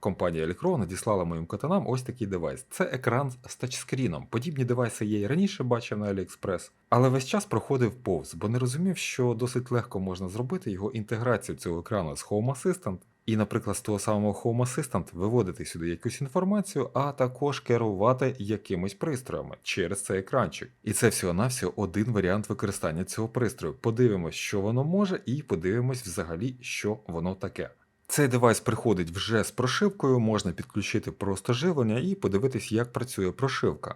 Компанія Elecro надіслала моїм катанам ось такий девайс. Це екран з тачскріном. Подібні девайси я і раніше бачив на AliExpress, але весь час проходив повз, бо не розумів, що досить легко можна зробити його інтеграцію цього екрану з Home Assistant. І, наприклад, з того самого Home Assistant виводити сюди якусь інформацію, а також керувати якимось пристроями через цей екранчик. І це всього-навсього один варіант використання цього пристрою. Подивимось, що воно може, і подивимось взагалі, що воно таке. Цей девайс приходить вже з прошивкою, можна підключити просто живлення і подивитись, як працює прошивка.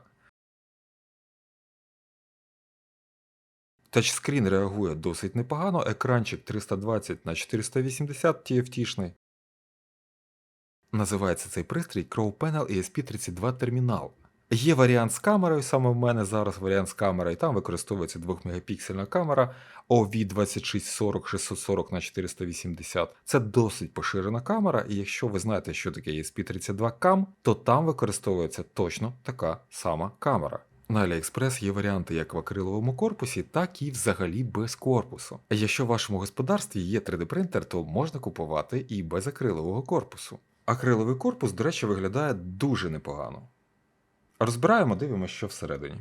Тачскрін реагує досить непогано, екранчик 320 на 480 TFT-шний. Називається цей пристрій Crow Panel ESP32 Terminal. Є варіант з камерою, саме в мене зараз варіант з камерою, там використовується 2-мегапіксельна камера OV2640 640 на 480. Це досить поширена камера, і якщо ви знаєте, що таке ESP32 CAM, то там використовується точно така сама камера. На AliExpress є варіанти як в акриловому корпусі, так і взагалі без корпусу. Якщо в вашому господарстві є 3D-принтер, то можна купувати і без акрилового корпусу. Акриловий корпус, до речі, виглядає дуже непогано. Розбираємо, дивимося, що всередині.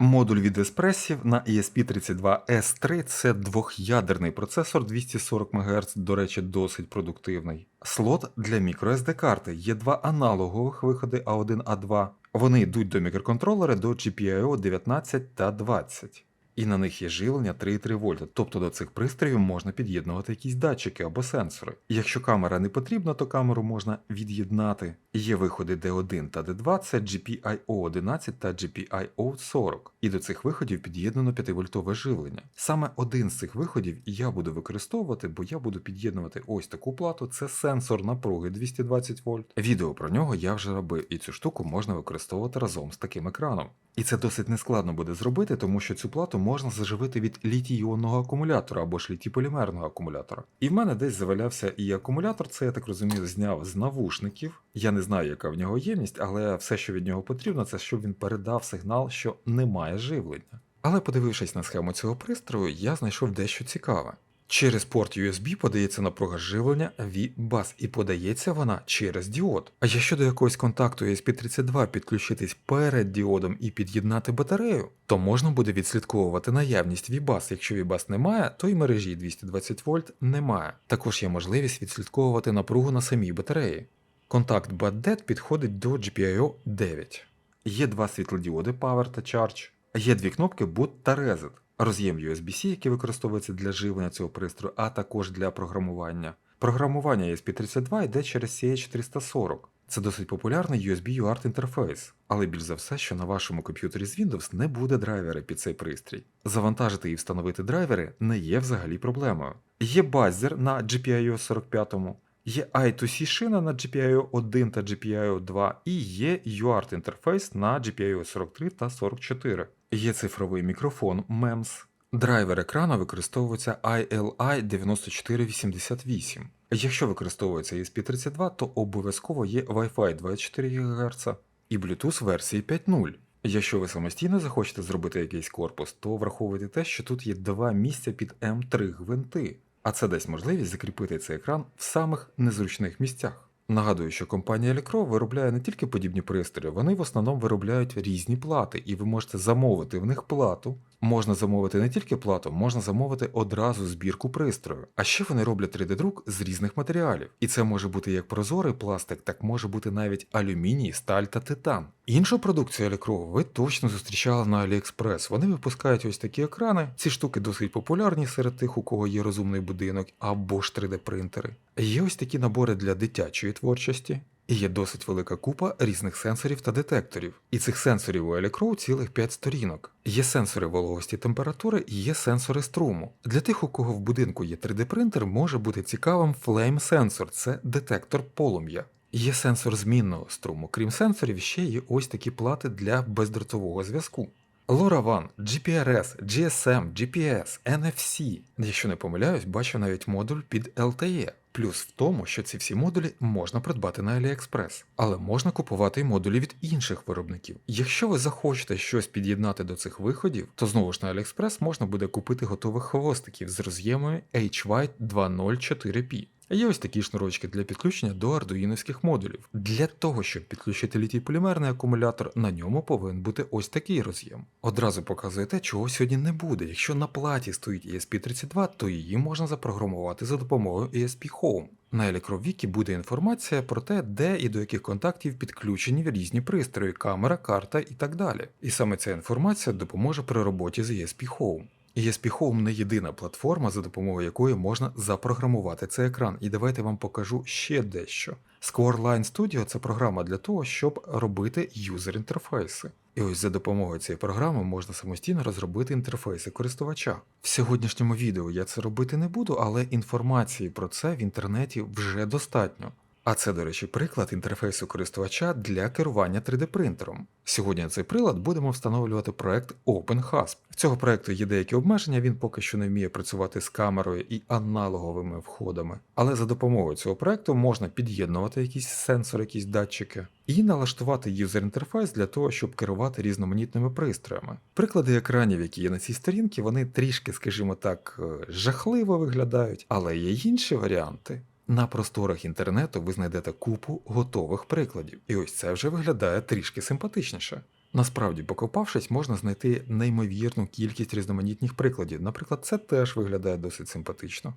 Модуль від еспресів на ESP32S3 це двох'ядерний процесор 240 МГц, до речі, досить продуктивний. Слот для microSD карти є два аналогових виходи A1 A2. Вони йдуть до мікроконтролера до GPIO 19 та 20. І на них є живлення 3,3 вольта, тобто до цих пристроїв можна під'єднувати якісь датчики або сенсори. Якщо камера не потрібна, то камеру можна від'єднати. Є виходи D1 та D2, це GPIO 11 та GPIO 40. І до цих виходів під'єднано 5-вольтове живлення. Саме один з цих виходів я буду використовувати, бо я буду під'єднувати ось таку плату. Це сенсор напруги 220 вольт. Відео про нього я вже робив, і цю штуку можна використовувати разом з таким екраном. І це досить нескладно буде зробити, тому що цю плату можна заживити від літій-іонного акумулятора або ж літій-полімерного акумулятора. І в мене десь завалявся і акумулятор, це я так розумію, зняв з навушників. Я не знаю, яка в нього ємність, але все, що від нього потрібно, це щоб він передав сигнал, що немає живлення. Але подивившись на схему цього пристрою, я знайшов дещо цікаве. Через порт USB подається напруга живлення V-Bus і подається вона через діод. А якщо до якогось контакту ESP32 підключитись перед діодом і під'єднати батарею, то можна буде відслідковувати наявність V-Bus. Якщо V-Bus немає, то й мережі 220 вольт немає. Також є можливість відслідковувати напругу на самій батареї. Контакт BAT-DET підходить до GPIO 9. Є два світлодіоди Power та Charge, є дві кнопки Boot та Reset роз'єм USB-C, який використовується для живлення цього пристрою, а також для програмування. Програмування ESP32 йде через CH340. Це досить популярний USB UART інтерфейс, але більш за все, що на вашому комп'ютері з Windows не буде драйвера під цей пристрій. Завантажити і встановити драйвери не є взагалі проблемою. Є базер на GPIO 45, є I2C шина на GPIO 1 та GPIO 2 і є UART інтерфейс на GPIO 43 та 44. Є цифровий мікрофон MEMS. Драйвер екрана використовується ILI9488. Якщо використовується ESP32, то обов'язково є Wi-Fi 24 ГГц і Bluetooth версії 5.0. Якщо ви самостійно захочете зробити якийсь корпус, то враховуйте те, що тут є два місця під М3 гвинти, а це дасть можливість закріпити цей екран в самих незручних місцях. Нагадую, що компанія Elecro виробляє не тільки подібні пристрої, вони в основному виробляють різні плати, і ви можете замовити в них плату. Можна замовити не тільки плату, можна замовити одразу збірку пристрою. А ще вони роблять 3D-друк з різних матеріалів. І це може бути як прозорий пластик, так може бути навіть алюміній, сталь та титан. Іншу продукцію Elecro ви точно зустрічали на AliExpress. Вони випускають ось такі екрани. Ці штуки досить популярні серед тих, у кого є розумний будинок або ж 3D-принтери. Є ось такі набори для дитячої творчості. І є досить велика купа різних сенсорів та детекторів. І цих сенсорів у Elecrow цілих 5 сторінок. Є сенсори вологості температури і є сенсори струму. Для тих, у кого в будинку є 3D-принтер, може бути цікавим Flame Sensor – це детектор полум'я. Є сенсор змінного струму. Крім сенсорів, ще є ось такі плати для бездротового зв'язку. LoRaWAN, GPRS, GSM, GPS, NFC. Якщо не помиляюсь, бачу навіть модуль під LTE. Плюс в тому, що ці всі модулі можна придбати на AliExpress, але можна купувати й модулі від інших виробників. Якщо ви захочете щось під'єднати до цих виходів, то знову ж на AliExpress можна буде купити готових хвостиків з роз'ємами HWite 204P. Є ось такі шнурочки для підключення до ардуїновських модулів. Для того, щоб підключити літій полімерний акумулятор, на ньому повинен бути ось такий роз'єм. Одразу показує те, чого сьогодні не буде. Якщо на платі стоїть ESP32, то її можна запрограмувати за допомогою ESP Home. На електровікі буде інформація про те, де і до яких контактів підключені різні пристрої, камера, карта і так далі. І саме ця інформація допоможе при роботі з ESP Home. ESP Home не єдина платформа, за допомогою якої можна запрограмувати цей екран. І давайте вам покажу ще дещо. Squareline Studio це програма для того, щоб робити юзер-інтерфейси. І ось за допомогою цієї програми можна самостійно розробити інтерфейси користувача. В сьогоднішньому відео я це робити не буду, але інформації про це в інтернеті вже достатньо. А це, до речі, приклад інтерфейсу користувача для керування 3D-принтером. Сьогодні на цей прилад будемо встановлювати проект OpenHasp. В цього проекту є деякі обмеження, він поки що не вміє працювати з камерою і аналоговими входами. Але за допомогою цього проекту можна під'єднувати якісь сенсори, якісь датчики, і налаштувати юзер-інтерфейс для того, щоб керувати різноманітними пристроями. Приклади екранів, які є на цій сторінці, вони трішки, скажімо так, е, жахливо виглядають, але є інші варіанти. На просторах інтернету ви знайдете купу готових прикладів, і ось це вже виглядає трішки симпатичніше. Насправді, покопавшись, можна знайти неймовірну кількість різноманітних прикладів. Наприклад, це теж виглядає досить симпатично.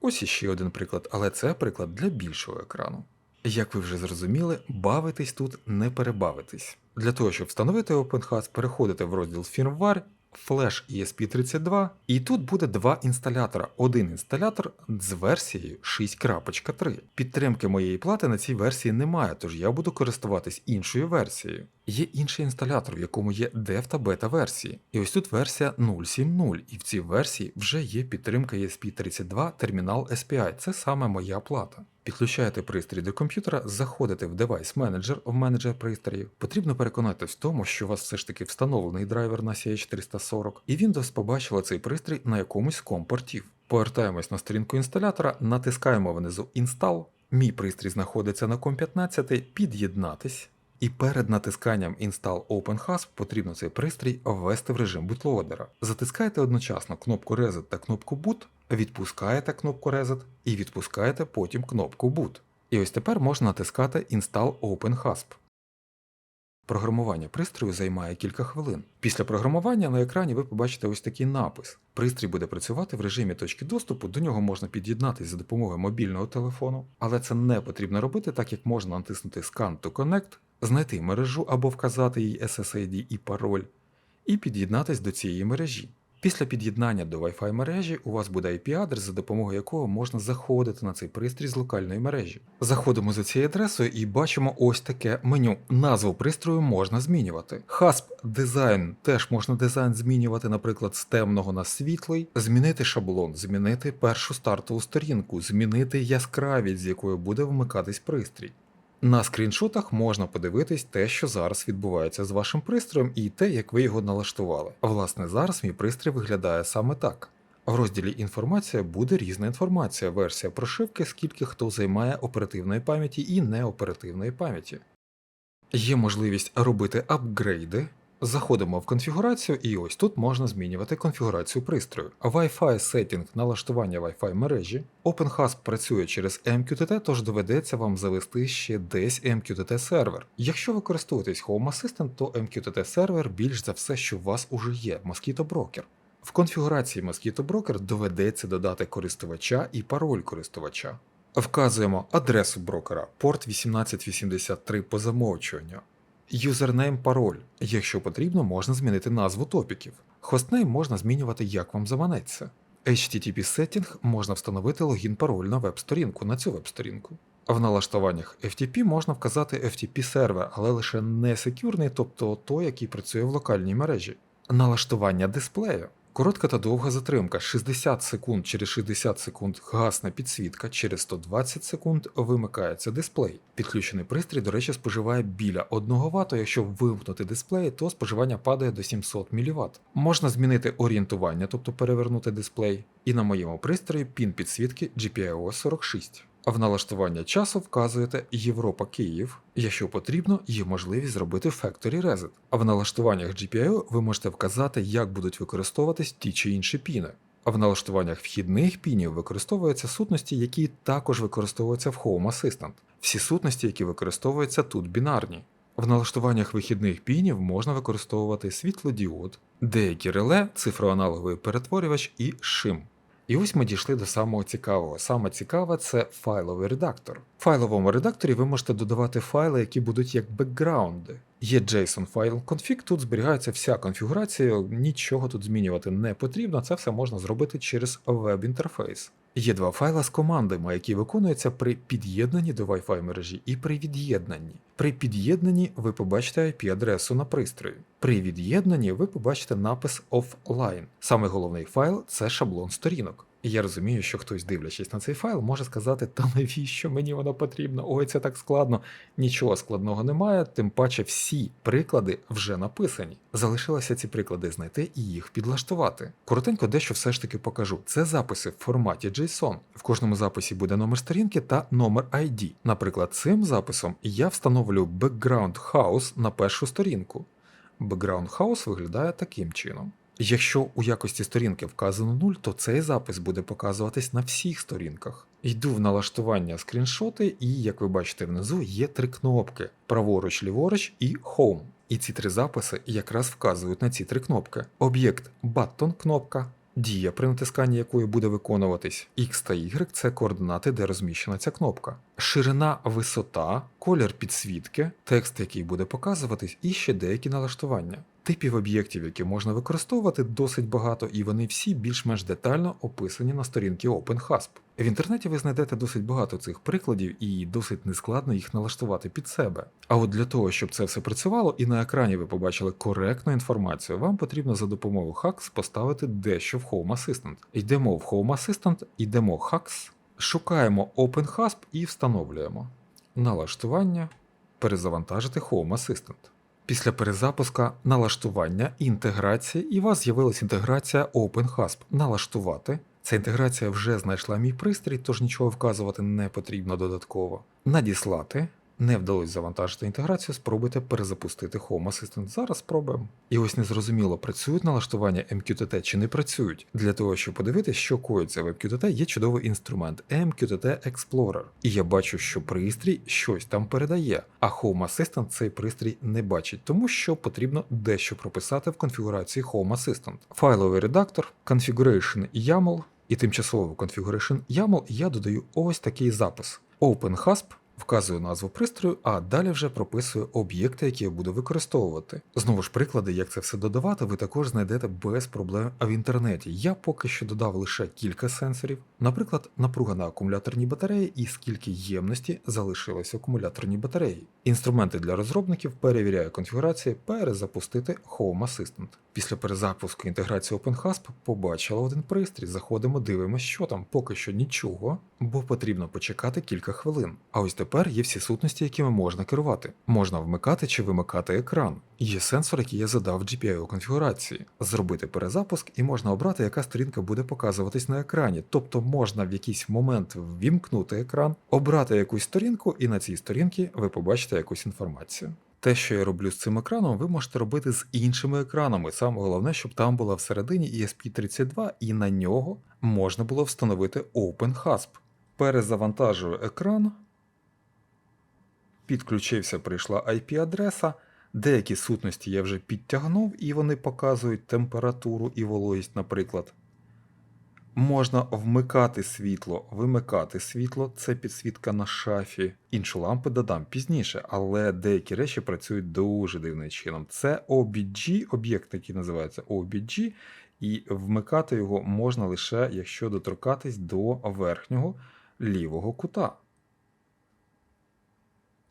Ось іще один приклад, але це приклад для більшого екрану. Як ви вже зрозуміли, бавитись тут не перебавитись. Для того, щоб встановити OpenHAS, переходите в розділ Firmware, Flash ESP32, і тут буде два інсталятора. Один інсталятор з версією 6.3. Підтримки моєї плати на цій версії немає, тож я буду користуватись іншою версією. Є інший інсталятор, в якому є дев та бета версії. І ось тут версія 0.7.0, і в цій версії вже є підтримка ESP32 термінал SPI. Це саме моя плата. Підключаєте пристрій до комп'ютера, заходите в Device Manager в менеджер пристроїв. Потрібно переконатись в тому, що у вас все ж таки встановлений драйвер на CH340, і Windows побачила цей пристрій на якомусь компортів. Повертаємось на сторінку інсталятора, натискаємо внизу Install. Мій пристрій знаходиться на COM15, під'єднатись. І перед натисканням Install OpenHasp потрібно цей пристрій ввести в режим бутлоадера. Затискаєте одночасно кнопку Reset та кнопку Boot, відпускаєте кнопку Reset і відпускаєте потім кнопку Boot. І ось тепер можна натискати Install OpenHasp. Програмування пристрою займає кілька хвилин. Після програмування на екрані ви побачите ось такий напис. Пристрій буде працювати в режимі точки доступу, до нього можна під'єднатися за допомогою мобільного телефону, але це не потрібно робити, так як можна натиснути Scan to Connect, знайти мережу або вказати їй SSID і пароль, і під'єднатись до цієї мережі. Після під'єднання до Wi-Fi мережі у вас буде IP-адрес, за допомогою якого можна заходити на цей пристрій з локальної мережі. Заходимо за цією адресою і бачимо ось таке меню. Назву пристрою можна змінювати. Hasp дизайн теж можна дизайн змінювати, наприклад, з темного на світлий, змінити шаблон, змінити першу стартову сторінку, змінити яскравість, з якою буде вмикатись пристрій. На скріншотах можна подивитись те, що зараз відбувається з вашим пристроєм, і те, як ви його налаштували. Власне, зараз мій пристрій виглядає саме так. В розділі Інформація буде різна інформація, версія прошивки, скільки хто займає оперативної пам'яті і неоперативної пам'яті. Є можливість робити апгрейди. Заходимо в конфігурацію, і ось тут можна змінювати конфігурацію пристрою. Wi-Fi Setting налаштування Wi-Fi мережі. OpenHasp працює через MQTT, тож доведеться вам завести ще десь MQTT сервер. Якщо ви користуєтесь Home Assistant, то MQTT сервер більш за все, що у вас уже є Mosquito Broker. В конфігурації Mosquito Broker доведеться додати користувача і пароль користувача. Вказуємо адресу брокера, порт 1883 по замовчуванню. Юзернейм пароль. Якщо потрібно, можна змінити назву топіків. Хостнейм можна змінювати як вам заманеться. HTTP Setting можна встановити логін пароль на веб-сторінку на цю веб-сторінку. В налаштуваннях FTP можна вказати FTP сервер, але лише не секюрний, тобто той, який працює в локальній мережі. Налаштування дисплею. Коротка та довга затримка 60 секунд через 60 секунд гасне підсвітка, через 120 секунд вимикається дисплей. Підключений пристрій, до речі, споживає біля 1 Вт, якщо вимкнути дисплей, то споживання падає до 700 мВт. Можна змінити орієнтування, тобто перевернути дисплей. І на моєму пристрої пін підсвітки GPIO 46. В налаштування часу вказуєте Європа Київ. Якщо потрібно, є можливість зробити Factory Reset. А в налаштуваннях GPIO ви можете вказати, як будуть використовуватись ті чи інші піни. А в налаштуваннях вхідних пінів використовуються сутності, які також використовуються в Home Assistant. Всі сутності, які використовуються тут бінарні. В налаштуваннях вихідних пінів можна використовувати світлодіод, деякі реле, цифроаналоговий перетворювач і шим. І ось ми дійшли до самого цікавого. Саме цікаве це файловий редактор. В файловому редакторі ви можете додавати файли, які будуть як бекграунди. Є JSON файл config, тут зберігається вся конфігурація, нічого тут змінювати не потрібно, це все можна зробити через веб-інтерфейс. Є два файла з командами, які виконуються при під'єднанні до Wi-Fi мережі і при від'єднанні. При під'єднанні ви побачите IP-адресу на пристрої. При від'єднанні ви побачите напис offline. Саме головний файл це шаблон сторінок. І я розумію, що хтось, дивлячись на цей файл, може сказати, та навіщо мені воно потрібно? Ой, це так складно. Нічого складного немає, тим паче всі приклади вже написані. Залишилося ці приклади знайти і їх підлаштувати. Коротенько дещо все ж таки покажу. Це записи в форматі JSON. В кожному записі буде номер сторінки та номер ID. Наприклад, цим записом я встановлю background house на першу сторінку. Background house виглядає таким чином. Якщо у якості сторінки вказано 0, то цей запис буде показуватись на всіх сторінках. Йду в налаштування скріншоти, і, як ви бачите внизу, є три кнопки: праворуч, ліворуч і Home. І ці три записи якраз вказують на ці три кнопки: об'єкт button кнопка, дія, при натисканні якої буде виконуватись X та Y це координати, де розміщена ця кнопка. Ширина, висота, колір підсвітки, текст, який буде показуватись, і ще деякі налаштування. Типів об'єктів, які можна використовувати, досить багато, і вони всі більш-менш детально описані на сторінці OpenHasp. В інтернеті ви знайдете досить багато цих прикладів і досить нескладно їх налаштувати під себе. А от для того, щоб це все працювало і на екрані ви побачили коректну інформацію, вам потрібно за допомогою Hacks поставити дещо в Home Assistant. Йдемо в Home Assistant, йдемо Hacks, шукаємо OpenHasp і встановлюємо налаштування, перезавантажити Home Assistant. Після перезапуска налаштування, інтеграція, і у вас з'явилась інтеграція OpenHasp. Налаштувати. Ця інтеграція вже знайшла мій пристрій, тож нічого вказувати не потрібно додатково. Надіслати. Не вдалося завантажити інтеграцію, спробуйте перезапустити Home Assistant. Зараз спробуємо. І ось незрозуміло, працюють налаштування MQTT чи не працюють. Для того, щоб подивитися, що коїться в MQTT, є чудовий інструмент MQTT Explorer. І я бачу, що пристрій щось там передає, а Home Assistant цей пристрій не бачить, тому що потрібно дещо прописати в конфігурації Home Assistant. Файловий редактор, Configuration YAML і тимчасовий Configuration YAML я додаю ось такий запис. OpenHasp Вказую назву пристрою, а далі вже прописую об'єкти, які я буду використовувати. Знову ж приклади, як це все додавати, ви також знайдете без проблем в інтернеті. Я поки що додав лише кілька сенсорів, наприклад, напруга на акумуляторній батареї і скільки ємності залишилось в акумуляторній батареї. Інструменти для розробників перевіряю конфігурації, перезапустити Home Assistant. Після перезапуску інтеграції OpenHasp побачила один пристрій. Заходимо, дивимося, що там, поки що нічого, бо потрібно почекати кілька хвилин. А ось тепер є всі сутності, якими можна керувати. Можна вмикати чи вимикати екран. Є сенсор, який я задав в GPIO конфігурації. Зробити перезапуск і можна обрати, яка сторінка буде показуватись на екрані. Тобто можна в якийсь момент ввімкнути екран, обрати якусь сторінку, і на цій сторінці ви побачите якусь інформацію. Те, що я роблю з цим екраном, ви можете робити з іншими екранами. Саме головне, щоб там була всередині ESP32, і на нього можна було встановити OpenHasp. Перезавантажую екран. Підключився, прийшла IP-адреса. Деякі сутності я вже підтягнув, і вони показують температуру і вологість, наприклад. Можна вмикати світло, вимикати світло, це підсвітка на шафі. Іншу лампу додам пізніше, але деякі речі працюють дуже дивним чином. Це OBG, об'єкт, який називається OBG, і вмикати його можна лише, якщо доторкатись до верхнього лівого кута.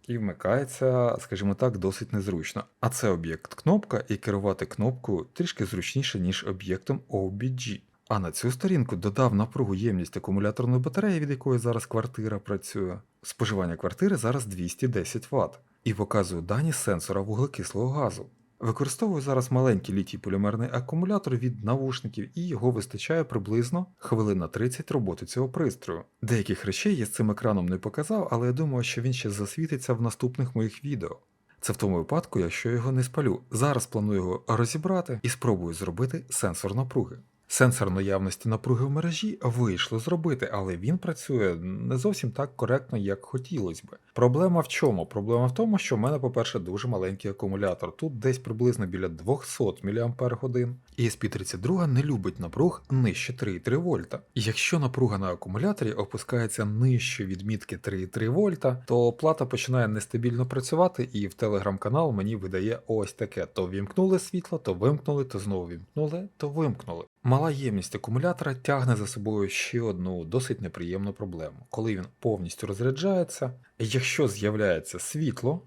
І вмикається, скажімо так, досить незручно. А це об'єкт кнопка, і керувати кнопкою трішки зручніше, ніж об'єктом OBG. А на цю сторінку додав напругу ємність акумуляторної батареї, від якої зараз квартира працює. Споживання квартири зараз 210 Вт. І показую дані сенсора вуглекислого газу. Використовую зараз маленький літій полімерний акумулятор від навушників, і його вистачає приблизно хвилин на 30 роботи цього пристрою. Деяких речей я з цим екраном не показав, але я думаю, що він ще засвітиться в наступних моїх відео. Це в тому випадку, якщо я його не спалю. Зараз планую його розібрати і спробую зробити сенсор напруги. Сенсор наявності напруги в мережі вийшло зробити, але він працює не зовсім так коректно, як хотілося би. Проблема в чому? Проблема в тому, що в мене, по-перше, дуже маленький акумулятор. Тут десь приблизно біля 200 мАч. І SP32 не любить напруг нижче 3,3 вольта. Якщо напруга на акумуляторі опускається нижче відмітки 3,3 вольта, то плата починає нестабільно працювати, і в телеграм-канал мені видає ось таке: то вімкнули світло, то вимкнули, то знову вімкнули, то вимкнули. Мала ємність акумулятора тягне за собою ще одну досить неприємну проблему. Коли він повністю розряджається, якщо з'являється світло,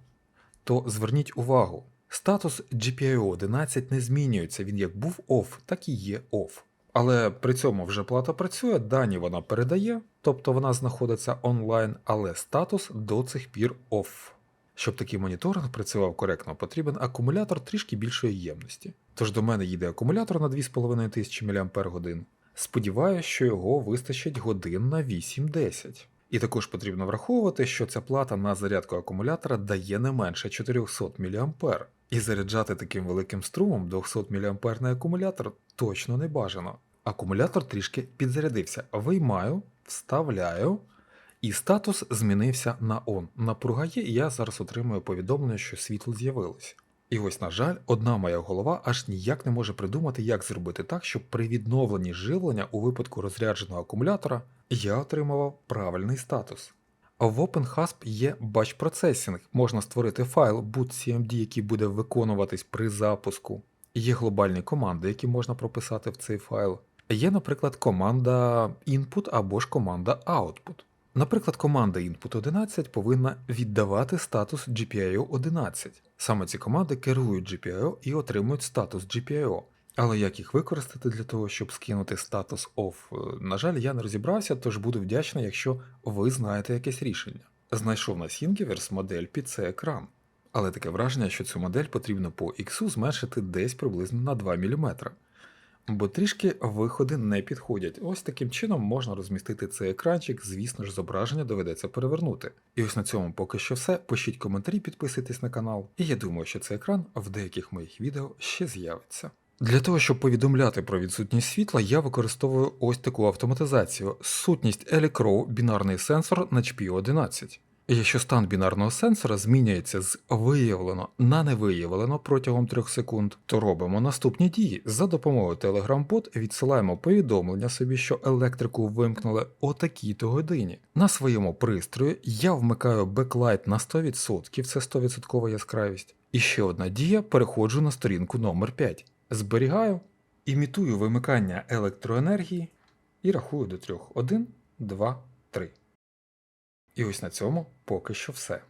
то зверніть увагу, статус GPIO 11 не змінюється, він як був OFF, так і є OFF. Але при цьому вже плата працює, дані вона передає, тобто вона знаходиться онлайн, але статус до цих пір OFF. Щоб такий моніторинг працював коректно, потрібен акумулятор трішки більшої ємності. Тож до мене їде акумулятор на 2500 мАч. Сподіваюся, що його вистачить годин на 8-10. І також потрібно враховувати, що ця плата на зарядку акумулятора дає не менше 400 мА. І заряджати таким великим струмом 200 мА акумулятор точно не бажано. Акумулятор трішки підзарядився. Виймаю, вставляю. І статус змінився на ON. Напруга є, я зараз отримую повідомлення, що світло з'явилось. І ось, на жаль, одна моя голова аж ніяк не може придумати, як зробити так, щоб при відновленні живлення у випадку розрядженого акумулятора я отримував правильний статус. В OpenHasp є batch процесінг, можна створити файл bootcmd, який буде виконуватись при запуску. Є глобальні команди, які можна прописати в цей файл. Є, наприклад, команда input або ж команда output. Наприклад, команда input 11 повинна віддавати статус GPIO 11. Саме ці команди керують GPIO і отримують статус GPIO. Але як їх використати для того, щоб скинути статус OFF, е, на жаль, я не розібрався, тож буду вдячний, якщо ви знаєте якесь рішення. Знайшов на Thingiverse модель під цей екран. Але таке враження, що цю модель потрібно по X зменшити десь приблизно на 2 мм. Бо трішки виходи не підходять. Ось таким чином можна розмістити цей екранчик, звісно ж, зображення доведеться перевернути. І ось на цьому поки що все. Пишіть коментарі, підписуйтесь на канал, і я думаю, що цей екран в деяких моїх відео ще з'явиться. Для того, щоб повідомляти про відсутність світла, я використовую ось таку автоматизацію: сутність Elecrow бінарний сенсор на HP11. Якщо стан бінарного сенсора змінюється з виявлено на невиявлено протягом 3 секунд, то робимо наступні дії. За допомогою Telegram-бот відсилаємо повідомлення собі, що електрику вимкнули о такій-то годині. На своєму пристрої я вмикаю беклайт на 100%, це 100% яскравість. І ще одна дія, переходжу на сторінку номер 5 Зберігаю, імітую вимикання електроенергії і рахую до 3. 1, 2, 3. І ось на цьому поки що все.